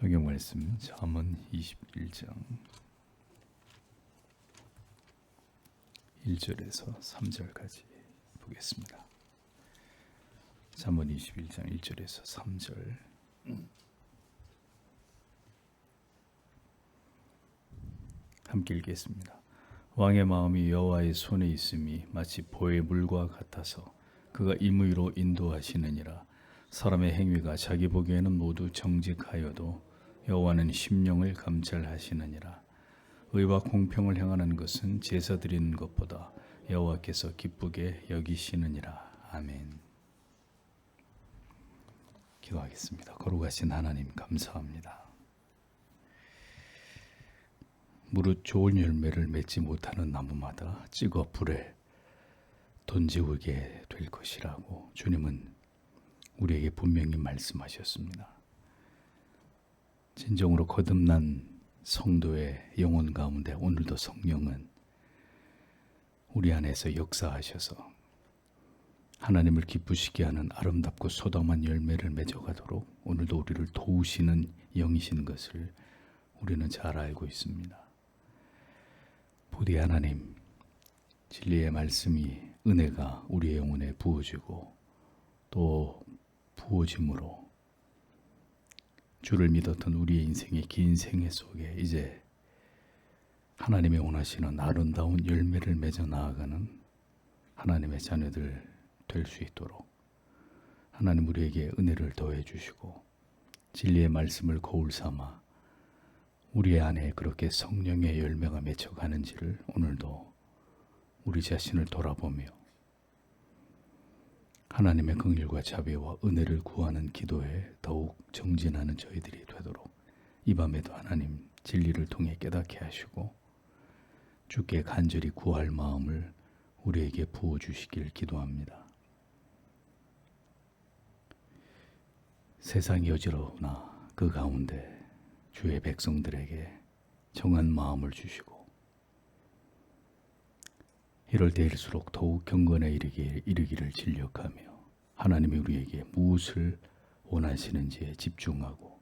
성경 말씀 잠언 21장 1절에서 3절까지 보겠습니다. 잠언 21장 1절에서 3절 함께 읽겠습니다. 왕의 마음이 여호와의 손에 있음이 마치 보의 물과 같아서 그가 임의로 인도하시느니라 사람의 행위가 자기 보기에는 모두 정직하여도 여호와는 심령을 감찰하시느니라 의와 공평을 행하는 것은 제사 드리는 것보다 여호와께서 기쁘게 여기시느니라 아멘. 기도하겠습니다. 거룩하신 하나님 감사합니다. 무릇 좋은 열매를 맺지 못하는 나무마다 찍어 불에 던지게 될 것이라고 주님은 우리에게 분명히 말씀하셨습니다. 진정으로 거듭난 성도의 영혼 가운데 오늘도 성령은 우리 안에서 역사하셔서 하나님을 기쁘시게 하는 아름답고 소담한 열매를 맺어가도록 오늘도 우리를 도우시는 영이신 것을 우리는 잘 알고 있습니다. 부디 하나님 진리의 말씀이 은혜가 우리의 영혼에 부어지고 또 부어짐으로 주를 믿었던 우리의 인생의 긴 생애 속에 이제 하나님의 원하시는 아름다운 열매를 맺어 나아가는 하나님의 자녀들 될 수 있도록 하나님 우리에게 은혜를 더해 주시고 진리의 말씀을 거울 삼아 우리 안에 그렇게 성령의 열매가 맺혀가는지를 오늘도 우리 자신을 돌아보며 하나님의 긍휼과 자비와 은혜를 구하는 기도에 더욱 정진하는 저희들이 되도록 이 밤에도 하나님 진리를 통해 깨닫게 하시고 주께 간절히 구할 마음을 우리에게 부어 주시길 기도합니다. 세상이 어지러우나 그 가운데 주의 백성들에게 정한 마음을 주시고 이럴 때일수록 더욱 경건에 이르기, 이르기를 진력하며 하나님이 우리에게 무엇을 원하시는지에 집중하고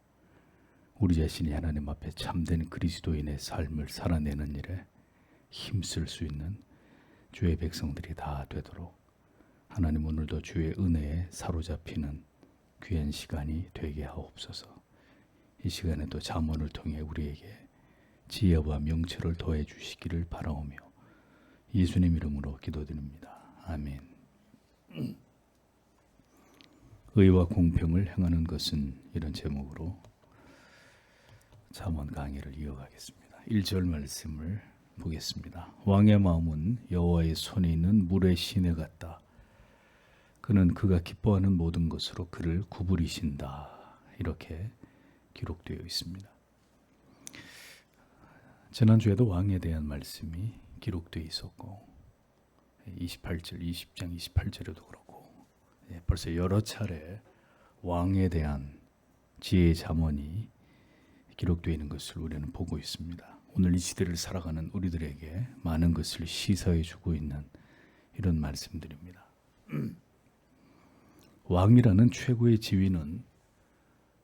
우리 자신이 하나님 앞에 참된 그리스도인의 삶을 살아내는 일에 힘쓸 수 있는 주의 백성들이 다 되도록 하나님 오늘도 주의 은혜에 사로잡히는 귀한 시간이 되게 하옵소서. 이 시간에도 잠언을 통해 우리에게 지혜와 명철을 더해 주시기를 바라오며 예수님 이름으로 기도드립니다. 아멘. 의와 공평을 행하는 것은 이런 제목으로 잠언 강의를 이어가겠습니다. 1절 말씀을 보겠습니다. 왕의 마음은 여호와의 손에 있는 물의 시내 같다. 그는 그가 기뻐하는 모든 것으로 그를 구부리신다. 이렇게 기록되어 있습니다. 지난주에도 왕에 대한 말씀이 기록되어 있었고 28절, 20장 28절에도 그렇고 예, 벌써 여러 차례 왕에 대한 지혜의 잠언이 기록되어 있는 것을 우리는 보고 있습니다. 오늘 이 시대를 살아가는 우리들에게 많은 것을 시사해 주고 있는 이런 말씀들입니다. 왕이라는 최고의 지위는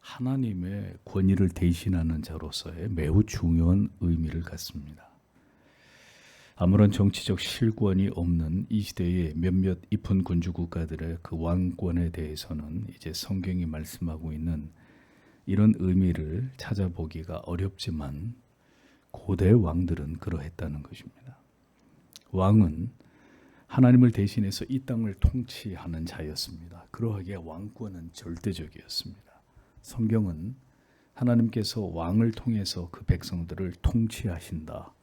하나님의 권위를 대신하는 자로서의 매우 중요한 의미를 갖습니다. 아무런 정치적 실권이 없는 이 시대의 몇몇 이쁜 군주 국가들의 그 왕권에 대해서는 이제 성경이 말씀하고 있는 이런 의미를 찾아보기가 어렵지만 고대 왕들은 그러했다는 것입니다. 왕은 하나님을 대신해서 이 땅을 통치하는 자였습니다. 그러하기에 왕권은 절대적이었습니다. 성경은 하나님께서 왕을 통해서 그 백성들을 통치하신다.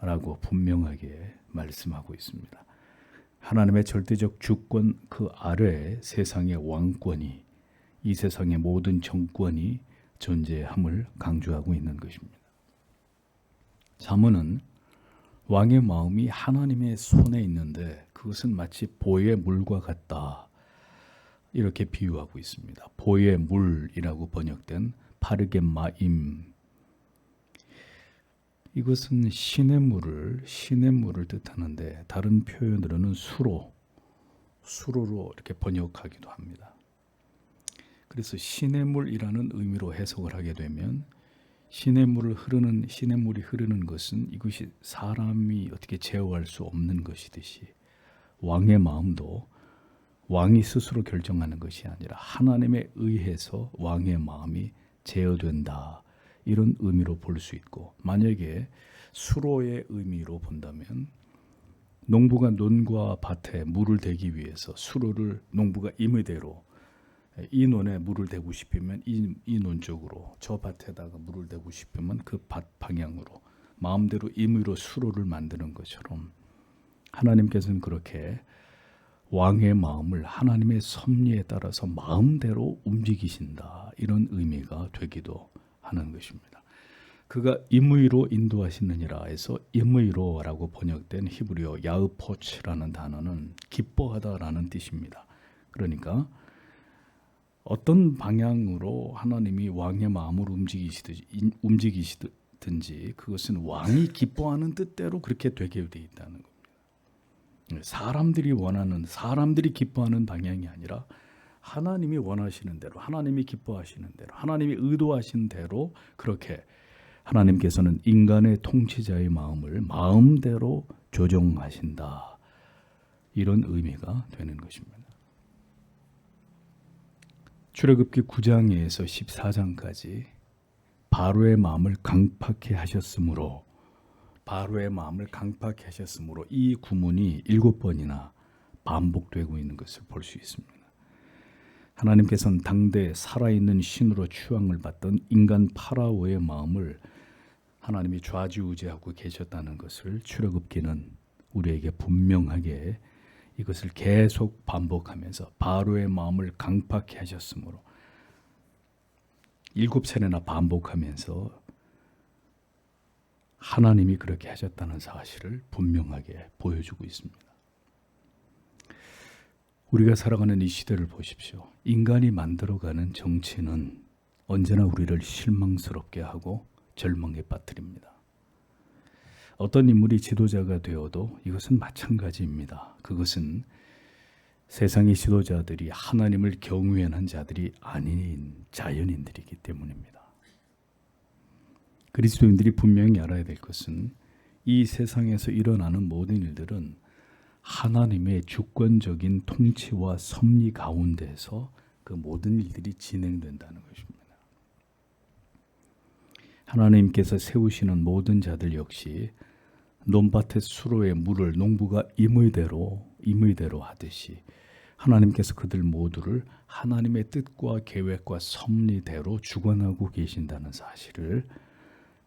라고 분명하게 말씀하고 있습니다. 하나님의 절대적 주권 그 아래에 세상의 왕권이 이 세상의 모든 정권이 존재함을 강조하고 있는 것입니다. 자문은 왕의 마음이 하나님의 손에 있는데 그것은 마치 보의 물과 같다. 이렇게 비유하고 있습니다. 보의 물이라고 번역된 파르겐마임 이것은 신의 물을 신의 물을 뜻하는데 다른 표현으로는 수로 수로로 이렇게 번역하기도 합니다. 그래서 시냇물이라는 의미로 해석을 하게 되면 시냇물을 흐르는 시냇물이 흐르는 것은 이것이 사람이 어떻게 제어할 수 없는 것이듯이 왕의 마음도 왕이 스스로 결정하는 것이 아니라 하나님에 의해서 왕의 마음이 제어된다. 이런 의미로 볼 수 있고 만약에 수로의 의미로 본다면 농부가 논과 밭에 물을 대기 위해서 수로를 농부가 임의대로 이 논에 물을 대고 싶으면 이, 이 논 쪽으로 저 밭에다가 물을 대고 싶으면 그 밭 방향으로 마음대로 임의로 수로를 만드는 것처럼 하나님께서는 그렇게 왕의 마음을 하나님의 섭리에 따라서 마음대로 움직이신다. 이런 의미가 되기도 하는 것입니다. 그가 임의로 인도하시느니라 해서 임의로라고 번역된 히브리어 야으포츠라는 단어는 기뻐하다라는 뜻입니다. 그러니까 어떤 방향으로 하나님이 왕의 마음을 움직이시든지 그것은 왕이 기뻐하는 뜻대로 그렇게 되게 돼 있다는 겁니다. 사람들이 원하는 사람들이 기뻐하는 방향이 아니라 하나님이 원하시는 대로 하나님이 기뻐하시는 대로 하나님이 의도하신 대로 그렇게 하나님께서는 인간의 통치자의 마음을 마음대로 조정하신다. 이런 의미가 되는 것입니다. 출애굽기 9장에서 14장까지 바로의 마음을 강팍해 하셨으므로 바로의 마음을 강팍해 하셨으므로 이 구문이 일곱 번이나 반복되고 있는 것을 볼 수 있습니다. 하나님께서는 당대 살아있는 신으로 추앙을 받던 인간 파라오의 마음을 하나님이 좌지우지하고 계셨다는 것을 출애굽기는 우리에게 분명하게 이것을 계속 반복하면서 바로의 마음을 강팍해 하셨으므로 일곱 차례나 반복하면서 하나님이 그렇게 하셨다는 사실을 분명하게 보여주고 있습니다. 우리가 살아가는 이 시대를 보십시오. 인간이 만들어가는 정치는 언제나 우리를 실망스럽게 하고 절망에 빠뜨립니다. 어떤 인물이 지도자가 되어도 이것은 마찬가지입니다. 그것은 세상의 지도자들이 하나님을 경외하는 자들이 아닌 자연인들이기 때문입니다. 그리스도인들이 분명히 알아야 될 것은 이 세상에서 일어나는 모든 일들은 하나님의 주권적인 통치와 섭리 가운데서 그 모든 일들이 진행된다는 것입니다. 하나님께서 세우시는 모든 자들 역시 논밭의 수로의 물을 농부가 임의대로 임의대로 하듯이 하나님께서 그들 모두를 하나님의 뜻과 계획과 섭리대로 주관하고 계신다는 사실을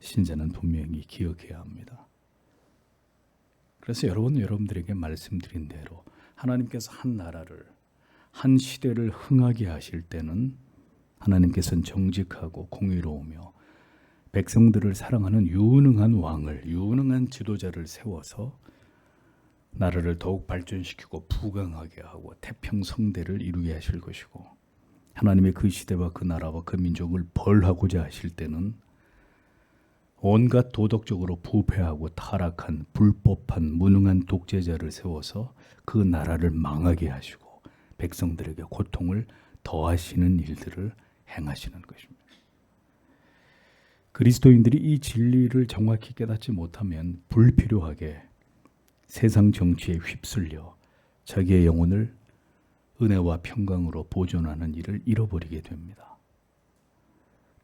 신자는 분명히 기억해야 합니다. 그래서 여러분 여러분들에게 말씀드린 대로 하나님께서 한 나라를 한 시대를 흥하게 하실 때는 하나님께서는 정직하고 공의로우며 백성들을 사랑하는 유능한 왕을 유능한 지도자를 세워서 나라를 더욱 발전시키고 부강하게 하고 태평성대를 이루게 하실 것이고 하나님의 그 시대와 그 나라와 그 민족을 벌하고자 하실 때는 온갖 도덕적으로 부패하고 타락한 불법한 무능한 독재자를 세워서 그 나라를 망하게 하시고 백성들에게 고통을 더하시는 일들을 행하시는 것입니다. 그리스도인들이 이 진리를 정확히 깨닫지 못하면 불필요하게 세상 정치에 휩쓸려 자기의 영혼을 은혜와 평강으로 보존하는 일을 잃어버리게 됩니다.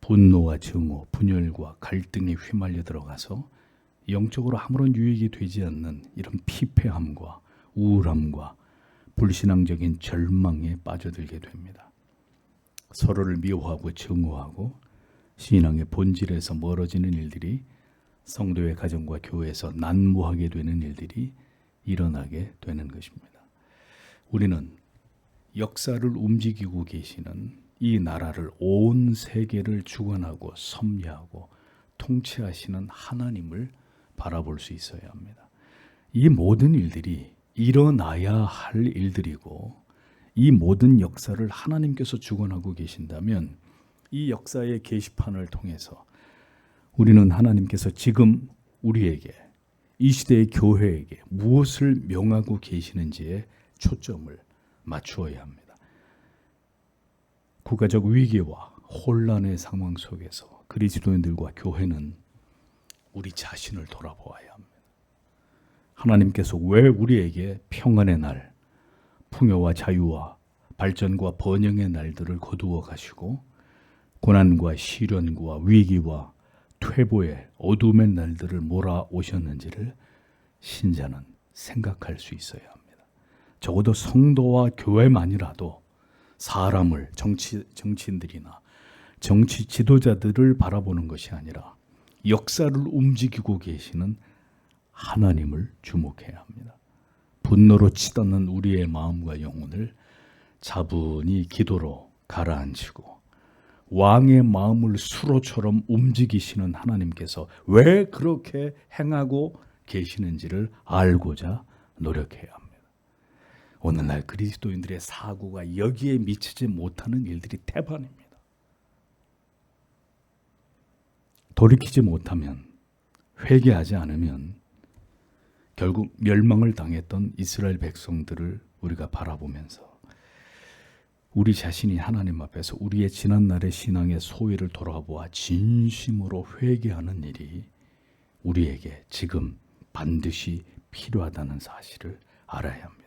분노와 증오, 분열과 갈등에 휘말려 들어가서 영적으로 아무런 유익이 되지 않는 이런 피폐함과 우울함과 불신앙적인 절망에 빠져들게 됩니다. 서로를 미워하고 증오하고 신앙의 본질에서 멀어지는 일들이 성도의 가정과 교회에서 난무하게 되는 일들이 일어나게 되는 것입니다. 우리는 역사를 움직이고 계시는 이 나라를 온 세계를 주관하고 섭리하고 통치하시는 하나님을 바라볼 수 있어야 합니다. 이 모든 일들이 일어나야 할 일들이고 이 모든 역사를 하나님께서 주관하고 계신다면 이 역사의 게시판을 통해서 우리는 하나님께서 지금 우리에게 이 시대의 교회에게 무엇을 명하고 계시는지에 초점을 맞추어야 합니다. 국가적 위기와 혼란의 상황 속에서 그리스도인들과 교회는 우리 자신을 돌아보아야 합니다. 하나님께서 왜 우리에게 평안의 날, 풍요와 자유와 발전과 번영의 날들을 거두어 가시고 고난과 시련과 위기와 퇴보의 어둠의 날들을 몰아오셨는지를 신자는 생각할 수 있어야 합니다. 적어도 성도와 교회만이라도 사람을 정치 정치인들이나 정치 지도자들을 바라보는 것이 아니라 역사를 움직이고 계시는 하나님을 주목해야 합니다. 분노로 치닫는 우리의 마음과 영혼을 차분히 기도로 가라앉히고 왕의 마음을 수로처럼 움직이시는 하나님께서 왜 그렇게 행하고 계시는지를 알고자 노력해야 합니다. 오늘날 그리스도인들의 사고가 여기에 미치지 못하는 일들이 태반입니다. 돌이키지 못하면 회개하지 않으면 결국 멸망을 당했던 이스라엘 백성들을 우리가 바라보면서 우리 자신이 하나님 앞에서 우리의 지난날의 신앙의 소위를 돌아보아 진심으로 회개하는 일이 우리에게 지금 반드시 필요하다는 사실을 알아야 합니다.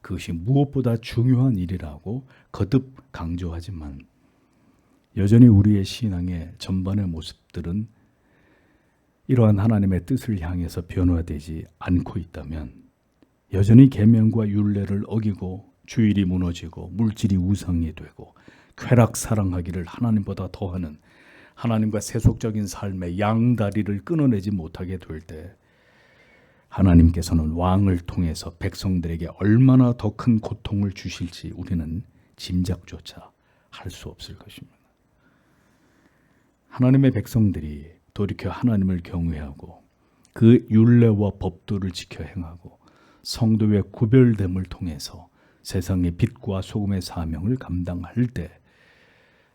그것이 무엇보다 중요한 일이라고 거듭 강조하지만 여전히 우리의 신앙의 전반의 모습들은 이러한 하나님의 뜻을 향해서 변화되지 않고 있다면 여전히 계명과 율례를 어기고 주일이 무너지고 물질이 우상이 되고 쾌락 사랑하기를 하나님보다 더하는 하나님과 세속적인 삶의 양다리를 끊어내지 못하게 될 때 하나님께서는 왕을 통해서 백성들에게 얼마나 더 큰 고통을 주실지 우리는 짐작조차 할 수 없을 것입니다. 하나님의 백성들이 돌이켜 하나님을 경외하고 그 율례와 법도를 지켜 행하고 성도의 구별됨을 통해서 세상의 빛과 소금의 사명을 감당할 때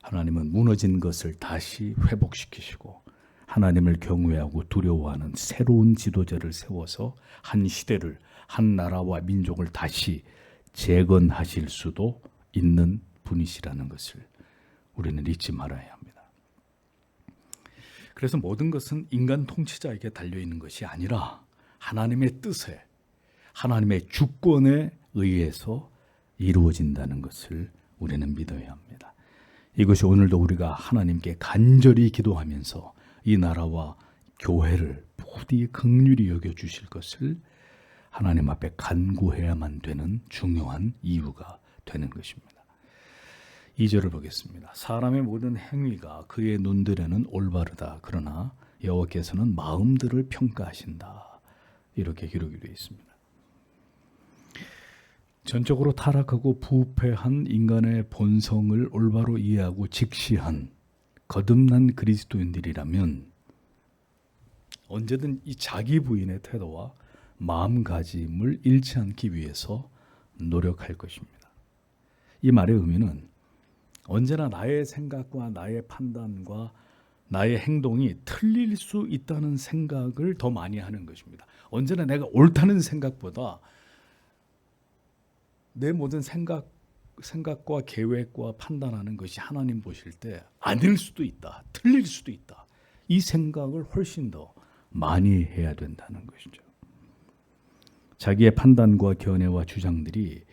하나님은 무너진 것을 다시 회복시키시고 하나님을 경외하고 두려워하는 새로운 지도자를 세워서 한 시대를 한 나라와 민족을 다시 재건하실 수도 있는 분이시라는 것을 우리는 잊지 말아야 합니다. 그래서 모든 것은 인간 통치자에게 달려 있는 것이 아니라 하나님의 뜻에 하나님의 주권에 의해서 이루어진다는 것을 우리는 믿어야 합니다. 이것이 오늘도 우리가 하나님께 간절히 기도하면서 이 나라와 교회를 부디 극률이 여겨 주실 것을 하나님 앞에 간구해야만 되는 중요한 이유가 되는 것입니다. 2절을 보겠습니다. 사람의 모든 행위가 그의 눈들에는 올바르다. 그러나 여호와께서는 마음들을 평가하신다. 이렇게 기록이 되어 있습니다. 전적으로 타락하고 부패한 인간의 본성을 올바로 이해하고 직시한 거듭난 그리스도인들이라면 언제든 이 자기 부인의 태도와 마음가짐을 잃지 않기 위해서 노력할 것입니다. 이 말의 의미는 언제나 나의 생각과 나의 판단과 나의 행동이 틀릴 수 있다는 생각을 더 많이 하는 것입니다. 언제나 내가 옳다는 생각보다 내 모든 생각 생각과 계획과 판단하는 것이 하나님 보실 때 아닐 수도 있다. 틀릴 수도 있다. 이 생각을 훨씬 더 많이 해야 된다는 것이죠. 자기의 판단과 견해와 주장들이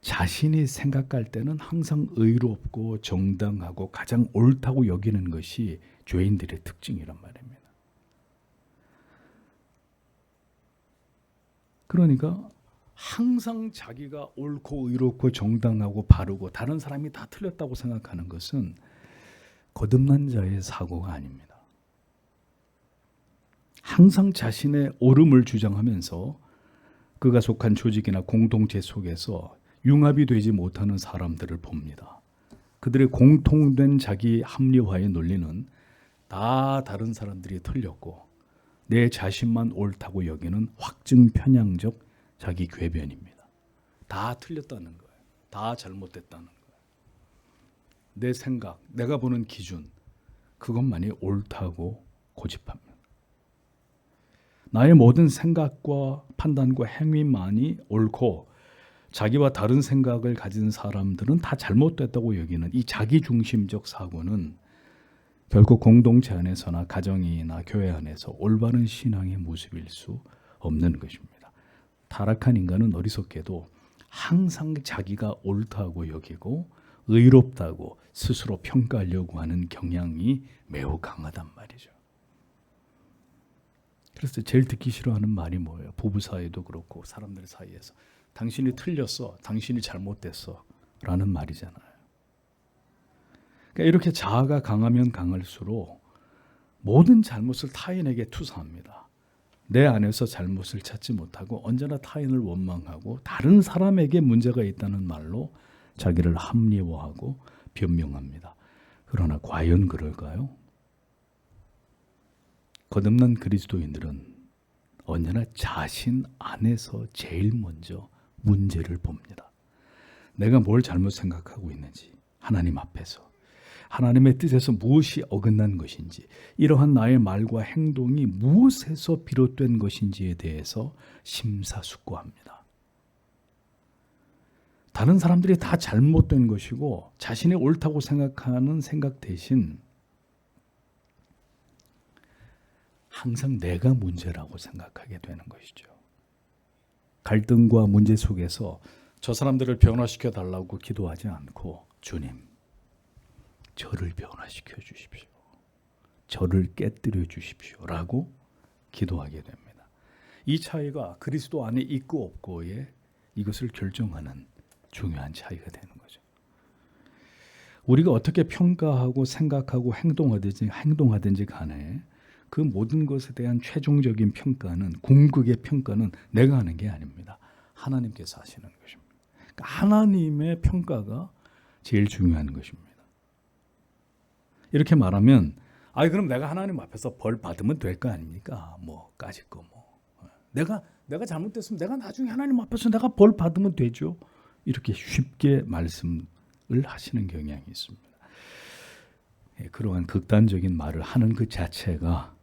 자신이 생각할 때는 항상 의롭고 정당하고 가장 옳다고 여기는 것이 죄인들의 특징이란 말입니다. 그러니까 항상 자기가 옳고 의롭고 정당하고 바르고 다른 사람이 다 틀렸다고 생각하는 것은 거듭난 자의 사고가 아닙니다. 항상 자신의 옳음을 주장하면서 그가 속한 조직이나 공동체 속에서 융합이 되지 못하는 사람들을 봅니다. 그들의 공통된 자기 합리화의 논리는 다 다른 사람들이 틀렸고 내 자신만 옳다고 여기는 확증 편향적 자기 궤변입니다. 다 틀렸다는 거예요. 다 잘못됐다는 거예요. 내 생각, 내가 보는 기준, 그것만이 옳다고 고집합니다. 나의 모든 생각과 판단과 행위만이 옳고 자기와 다른 생각을 가진 사람들은 다 잘못됐다고 여기는 이 자기 중심적 사고는 결국 공동체 안에서나 가정이나 교회 안에서 올바른 신앙의 모습일 수 없는 것입니다. 타락한 인간은 어리석게도 항상 자기가 옳다고 여기고 의롭다고 스스로 평가하려고 하는 경향이 매우 강하단 말이죠. 그래서 제일 듣기 싫어하는 말이 뭐예요? 부부 사이도 그렇고 사람들 사이에서 당신이 틀렸어, 당신이 잘못됐어 라는 말이잖아요. 그러니까 이렇게 자아가 강하면 강할수록 모든 잘못을 타인에게 투사합니다. 내 안에서 잘못을 찾지 못하고 언제나 타인을 원망하고 다른 사람에게 문제가 있다는 말로 자기를 합리화하고 변명합니다. 그러나 과연 그럴까요? 거듭난 그리스도인들은 언제나 자신 안에서 제일 먼저 문제를 봅니다. 내가 뭘 잘못 생각하고 있는지 하나님 앞에서 하나님의 뜻에서 무엇이 어긋난 것인지 이러한 나의 말과 행동이 무엇에서 비롯된 것인지에 대해서 심사숙고합니다. 다른 사람들이 다 잘못된 것이고 자신이 옳다고 생각하는 생각 대신 항상 내가 문제라고 생각하게 되는 것이죠. 갈등과 문제 속에서 저 사람들을 변화시켜 달라고 기도하지 않고 주님, 저를 변화시켜 주십시오. 저를 깨뜨려 주십시오라고 기도하게 됩니다. 이 차이가 그리스도 안에 있고 없고의 이것을 결정하는 중요한 차이가 되는 거죠. 우리가 어떻게 평가하고 생각하고 행동하든지 행동하든지 간에 그 모든 것에 대한 최종적인 평가는 궁극의 평가는 내가 하는 게 아닙니다. 하나님께서 하시는 것입니다. 그러니까 하나님의 평가가 제일 중요한 것입니다. 이렇게 말하면 아 그럼 내가 하나님 앞에서 벌 받으면 될 거 아닙니까? 뭐 까짓 거 뭐. 내가 내가 잘못됐으면 내가 나중에 하나님 앞에서 내가 벌 받으면 되죠. 이렇게 쉽게 말씀을 하시는 경향이 있습니다. 예, 그러한 극단적인 말을 하는 그 자체가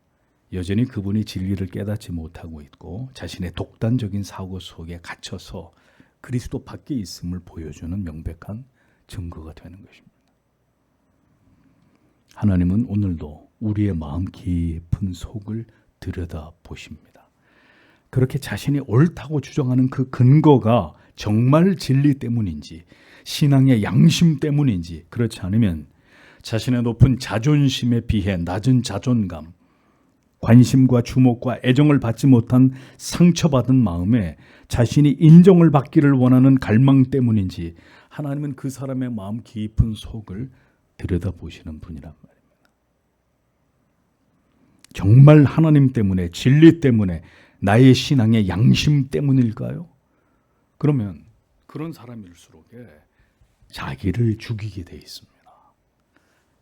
여전히 그분이 진리를 깨닫지 못하고 있고 자신의 독단적인 사고 속에 갇혀서 그리스도 밖에 있음을 보여주는 명백한 증거가 되는 것입니다. 하나님은 오늘도 우리의 마음 깊은 속을 들여다 보십니다. 그렇게 자신이 옳다고 주장하는 그 근거가 정말 진리 때문인지 신앙의 양심 때문인지 그렇지 않으면 자신의 높은 자존심에 비해 낮은 자존감, 관심과 주목과 애정을 받지 못한 상처받은 마음에 자신이 인정을 받기를 원하는 갈망 때문인지 하나님은 그 사람의 마음 깊은 속을 들여다보시는 분이란 말입니다. 정말 하나님 때문에 진리 때문에 나의 신앙의 양심 때문일까요? 그러면 그런 사람일수록 자기를 죽이게 돼 있습니다.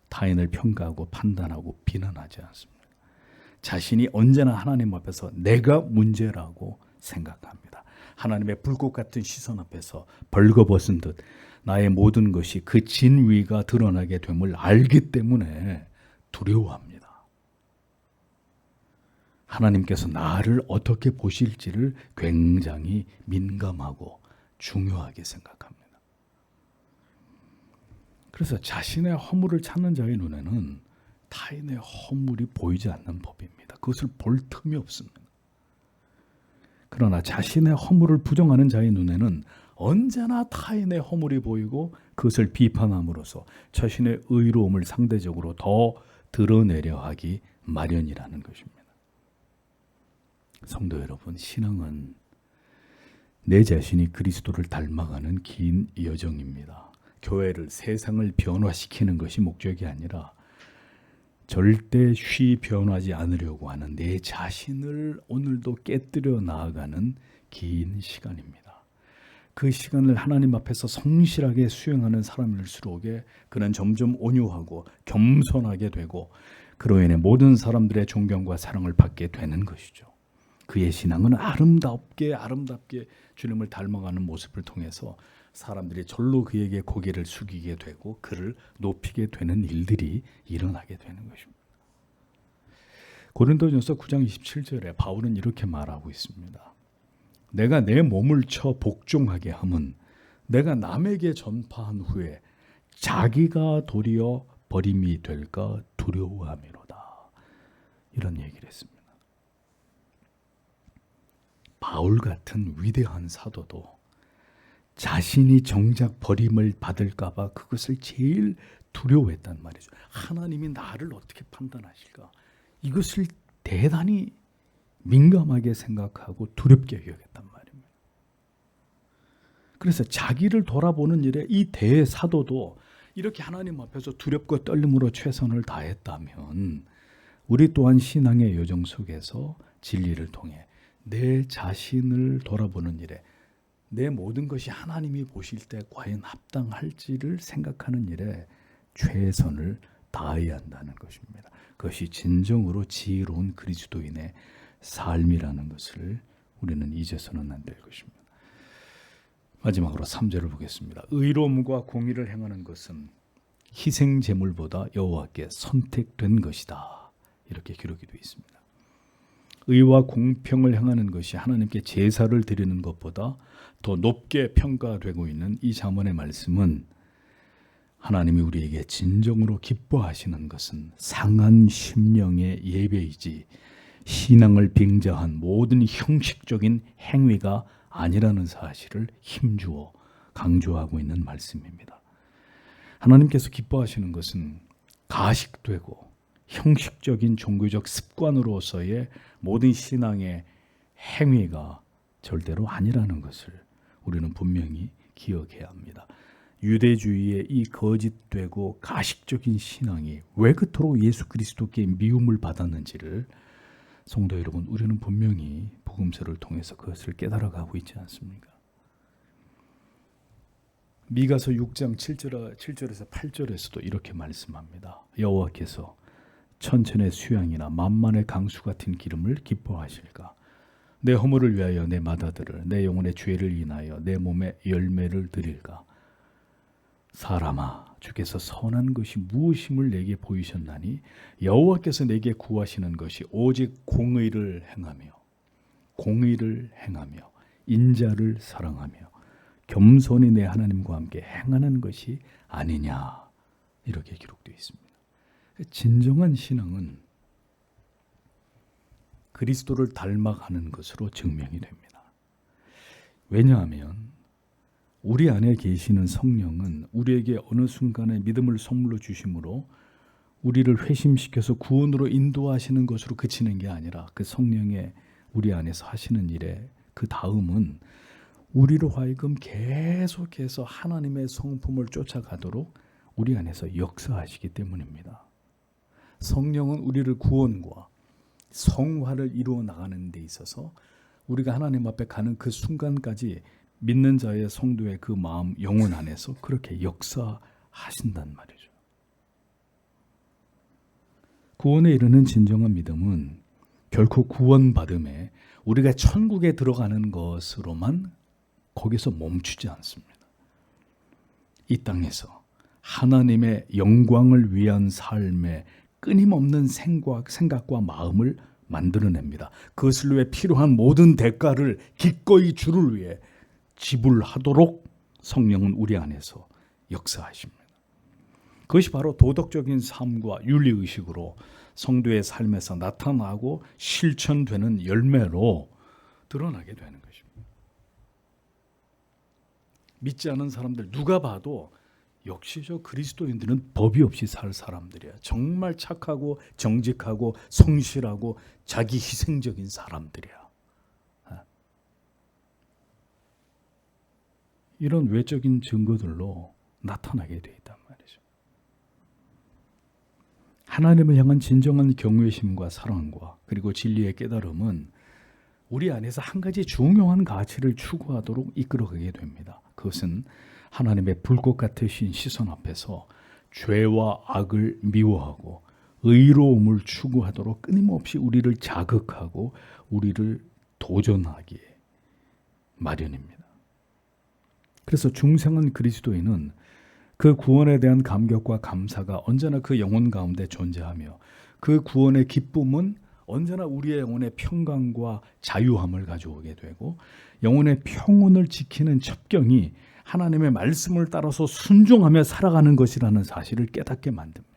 타인을 평가하고 판단하고 비난하지 않습니다. 자신이 언제나 하나님 앞에서 내가 문제라고 생각합니다. 하나님의 불꽃 같은 시선 앞에서 벌거벗은 듯 나의 모든 것이 그 진위가 드러나게 됨을 알기 때문에 두려워합니다. 하나님께서 나를 어떻게 보실지를 굉장히 민감하고 중요하게 생각합니다. 그래서 자신의 허물을 찾는 자의 눈에는 타인의 허물이 보이지 않는 법입니다. 그것을 볼 틈이 없습니다. 그러나 자신의 허물을 부정하는 자의 눈에는 언제나 타인의 허물이 보이고 그것을 비판함으로써 자신의 의로움을 상대적으로 더 드러내려 하기 마련이라는 것입니다. 성도 여러분, 신앙은 내 자신이 그리스도를 닮아가는 긴 여정입니다. 교회를 세상을 변화시키는 것이 목적이 아니라 절대 쉬 변하지 않으려고 하는 내 자신을 오늘도 깨뜨려 나아가는 긴 시간입니다. 그 시간을 하나님 앞에서 성실하게 수행하는 사람일수록에 그는 점점 온유하고 겸손하게 되고 그로 인해 모든 사람들의 존경과 사랑을 받게 되는 것이죠. 그의 신앙은 아름답게 아름답게 주님을 닮아가는 모습을 통해서 사람들이 절로 그에게 고개를 숙이게 되고 그를 높이게 되는 일들이 일어나게 되는 것입니다. 고린도전서 9장 27절에 바울은 이렇게 말하고 있습니다. 내가 내 몸을 쳐 복종하게 함은 내가 남에게 전파한 후에 자기가 도리어 버림이 될까 두려워함이로다. 이런 얘기를 했습니다. 바울 같은 위대한 사도도 자신이 정작 버림을 받을까봐 그것을 제일 두려워했단 말이죠. 하나님이 나를 어떻게 판단하실까? 이것을 대단히 민감하게 생각하고 두렵게 여겼단 말입니다. 그래서 자기를 돌아보는 일에 이 대사도도 이렇게 하나님 앞에서 두렵고 떨림으로 최선을 다했다면 우리 또한 신앙의 여정 속에서 진리를 통해 내 자신을 돌아보는 일에 내 모든 것이 하나님이 보실 때 과연 합당할지를 생각하는 일에 최선을 다해야 한다는 것입니다. 그것이 진정으로 지혜로운 그리스도인의 삶이라는 것을 우리는 잊어서는 안 될 것입니다. 마지막으로 3절을 보겠습니다. 의로움과 공의를 행하는 것은 희생 제물보다 여호와께 선택된 것이다. 이렇게 기록이 되어 있습니다. 의와 공평을 행하는 것이 하나님께 제사를 드리는 것보다 더 높게 평가되고 있는 이 자문의 말씀은 하나님이 우리에게 진정으로 기뻐하시는 것은 상한 심령의 예배이지 신앙을 빙자한 모든 형식적인 행위가 아니라는 사실을 힘주어 강조하고 있는 말씀입니다. 하나님께서 기뻐하시는 것은 가식되고 형식적인 종교적 습관으로서의 모든 신앙의 행위가 절대로 아니라는 것을 우리는 분명히 기억해야 합니다. 유대주의의 이 거짓되고 가식적인 신앙이 왜 그토록 예수 그리스도께 미움을 받았는지를 성도 여러분, 우리는 분명히 복음서를 통해서 그것을 깨달아가고 있지 않습니까? 미가서 6장 7절, 7절에서 8절에서도 이렇게 말씀합니다. 여호와께서 천천의 수양이나 만만의 강수 같은 기름을 기뻐하실까? 내 허물을 위하여 내 마다들을 내 영혼의 죄를 인하여 내 몸에 열매를 드릴까? 사람아 주께서 선한 것이 무엇임을 내게 보이셨나니 여호와께서 내게 구하시는 것이 오직 공의를 행하며 공의를 행하며 인자를 사랑하며 겸손히 내 하나님과 함께 행하는 것이 아니냐 이렇게 기록되어 있습니다. 진정한 신앙은 그리스도를 닮아가는 것으로 증명이 됩니다. 왜냐하면 우리 안에 계시는 성령은 우리에게 어느 순간에 믿음을 선물로 주심으로 우리를 회심시켜서 구원으로 인도하시는 것으로 그치는 게 아니라 그 성령의 우리 안에서 하시는 일에 그 다음은 우리로 하여금 계속해서 하나님의 성품을 쫓아가도록 우리 안에서 역사하시기 때문입니다. 성령은 우리를 구원과 성화를 이루어 나가는 데 있어서 우리가 하나님 앞에 가는 그 순간까지 믿는 자의 성도의 그 마음 영혼 안에서 그렇게 역사하신단 말이죠. 구원에 이르는 진정한 믿음은 결코 구원받음에 우리가 천국에 들어가는 것으로만 거기서 멈추지 않습니다. 이 땅에서 하나님의 영광을 위한 삶의 끊임없는 생각, 생각과 마음을 만들어냅니다. 그것을 위해 필요한 모든 대가를 기꺼이 주를 위해 지불하도록 성령은 우리 안에서 역사하십니다. 그것이 바로 도덕적인 삶과 윤리의식으로 성도의 삶에서 나타나고 실천되는 열매로 드러나게 되는 것입니다. 믿지 않은 사람들 누가 봐도 역시 저 그리스도인들은 법이 없이 살 사람들이야. 정말 착하고 정직하고 성실하고 자기 희생적인 사람들이야. 이런 외적인 증거들로 나타나게 돼 있단 말이죠. 하나님을 향한 진정한 경외심과 사랑과 그리고 진리의 깨달음은 우리 안에서 한 가지 중요한 가치를 추구하도록 이끌어가게 됩니다. 그것은 하나님의 불꽃 같으신 시선 앞에서 죄와 악을 미워하고 의로움을 추구하도록 끊임없이 우리를 자극하고 우리를 도전하기에 마련입니다. 그래서 중생한 그리스도인은 그 구원에 대한 감격과 감사가 언제나 그 영혼 가운데 존재하며 그 구원의 기쁨은 언제나 우리의 영혼의 평강과 자유함을 가져오게 되고 영혼의 평온을 지키는 첩경이 하나님의 말씀을 따라서 순종하며 살아가는 것이라는 사실을 깨닫게 만듭니다.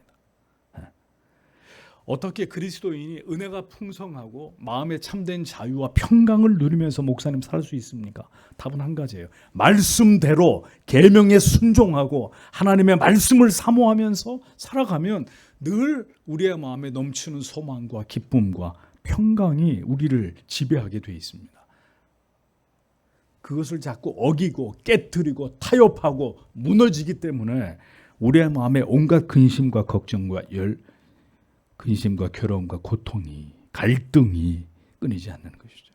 예. 어떻게 그리스도인이 은혜가 풍성하고 마음에 참된 자유와 평강을 누리면서 목사님 살 수 있습니까? 답은 한 가지예요. 말씀대로 계명에 순종하고 하나님의 말씀을 사모하면서 살아가면 늘 우리의 마음에 넘치는 소망과 기쁨과 평강이 우리를 지배하게 돼 있습니다. 그것을 자꾸 어기고 깨뜨리고 타협하고 무너지기 때문에 우리의 마음에 온갖 근심과 걱정과 열 근심과 괴로움과 고통이 갈등이 끊이지 않는 것이죠.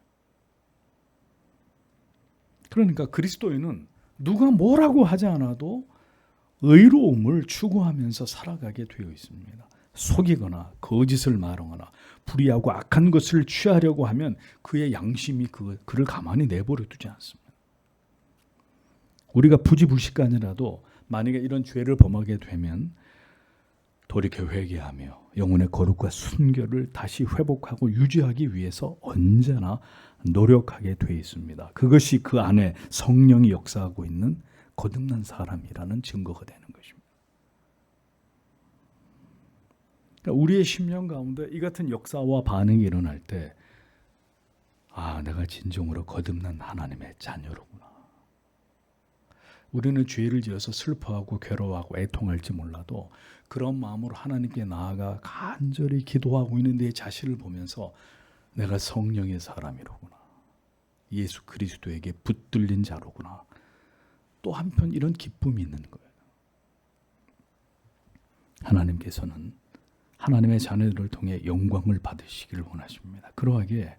그러니까 그리스도인은 누가 뭐라고 하지 않아도 의로움을 추구하면서 살아가게 되어 있습니다. 속이거나 거짓을 말하거나 불의하고 악한 것을 취하려고 하면 그의 양심이 그, 그를 가만히 내버려 두지 않습니다. 우리가 부지불식간이라도 만약에 이런 죄를 범하게 되면 돌이켜 회개하며 영혼의 거룩과 순결을 다시 회복하고 유지하기 위해서 언제나 노력하게 돼 있습니다. 그것이 그 안에 성령이 역사하고 있는 거듭난 사람이라는 증거가 되는 것입니다. 그러니까 우리의 심령 가운데 이 같은 역사와 반응이 일어날 때, 아, 내가 진정으로 거듭난 하나님의 자녀로구나. 우리는 죄를 지어서 슬퍼하고 괴로워하고 애통할지 몰라도 그런 마음으로 하나님께 나아가 간절히 기도하고 있는 내 자신을 보면서 내가 성령의 사람이로구나. 예수 그리스도에게 붙들린 자로구나. 또 한편 이런 기쁨이 있는 거예요. 하나님께서는 하나님의 자녀들을 통해 영광을 받으시기를 원하십니다. 그러하기에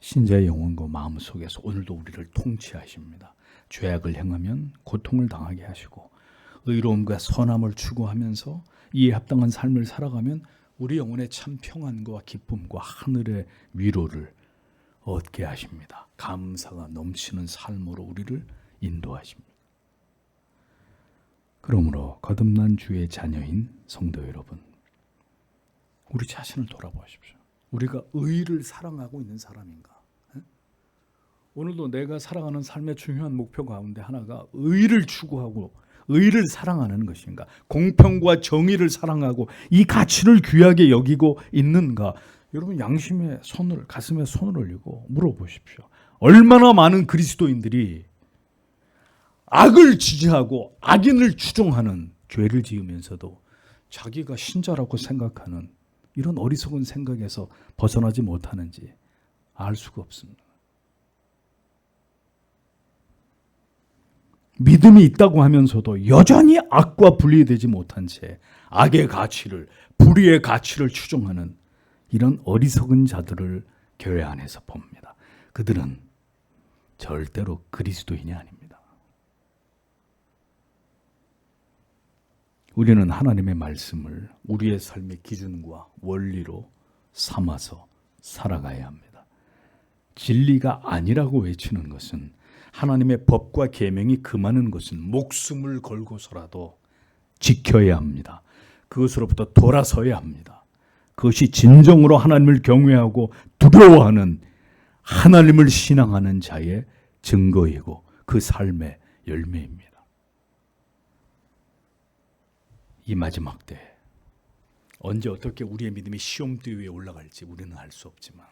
신자의 영혼과 마음 속에서 오늘도 우리를 통치하십니다. 죄악을 행하면 고통을 당하게 하시고 의로움과 선함을 추구하면서 이에 합당한 삶을 살아가면 우리 영혼의 참 평안과 기쁨과 하늘의 위로를 얻게 하십니다. 감사가 넘치는 삶으로 우리를 인도하십니다. 그러므로 거듭난 주의 자녀인 성도 여러분, 우리 자신을 돌아보십시오. 우리가 의를 사랑하고 있는 사람인가? 오늘도 내가 살아가는 삶의 중요한 목표 가운데 하나가 의를 추구하고 의를 사랑하는 것인가? 공평과 정의를 사랑하고 이 가치를 귀하게 여기고 있는가? 여러분 양심의 손을 가슴에 손을 올리고 물어보십시오. 얼마나 많은 그리스도인들이 악을 지지하고 악인을 추종하는 죄를 지으면서도 자기가 신자라고 생각하는 이런 어리석은 생각에서 벗어나지 못하는지 알 수가 없습니다. 믿음이 있다고 하면서도 여전히 악과 분리되지 못한 채 악의 가치를 불의의 가치를 추종하는 이런 어리석은 자들을 교회 안에서 봅니다. 그들은 절대로 그리스도인이 아닙니다. 우리는 하나님의 말씀을 우리의 삶의 기준과 원리로 삼아서 살아가야 합니다. 진리가 아니라고 외치는 것은 하나님의 법과 계명이 금하는 것은 목숨을 걸고서라도 지켜야 합니다. 그것으로부터 돌아서야 합니다. 그것이 진정으로 하나님을 경외하고 두려워하는 하나님을 신앙하는 자의 증거이고 그 삶의 열매입니다. 이 마지막 때 언제 어떻게 우리의 믿음이 시험대 위에 올라갈지 우리는 알 수 없지만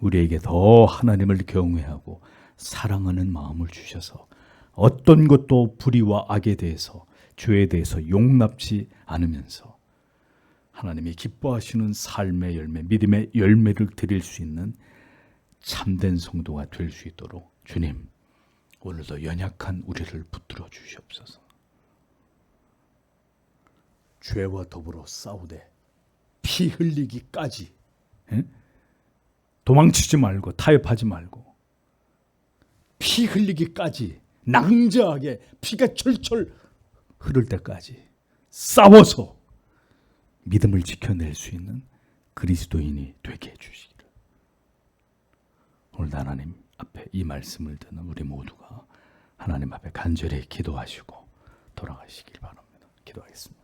우리에게 더 하나님을 경외하고 사랑하는 마음을 주셔서 어떤 것도 불의와 악에 대해서 죄에 대해서 용납지 않으면서 하나님이 기뻐하시는 삶의 열매, 믿음의 열매를 드릴 수 있는 참된 성도가 될 수 있도록 주님 오늘도 연약한 우리를 붙들어 주시옵소서. 죄와 더불어 싸우되 피 흘리기까지 에? 도망치지 말고 타협하지 말고 피 흘리기까지 낭자하게 피가 철철 흐를 때까지 싸워서 믿음을 지켜낼 수 있는 그리스도인이 되게 해주시기를. 오늘 하나님 앞에 이 말씀을 듣는 우리 모두가 하나님 앞에 간절히 기도하시고 돌아가시길 바랍니다. 기도하겠습니다.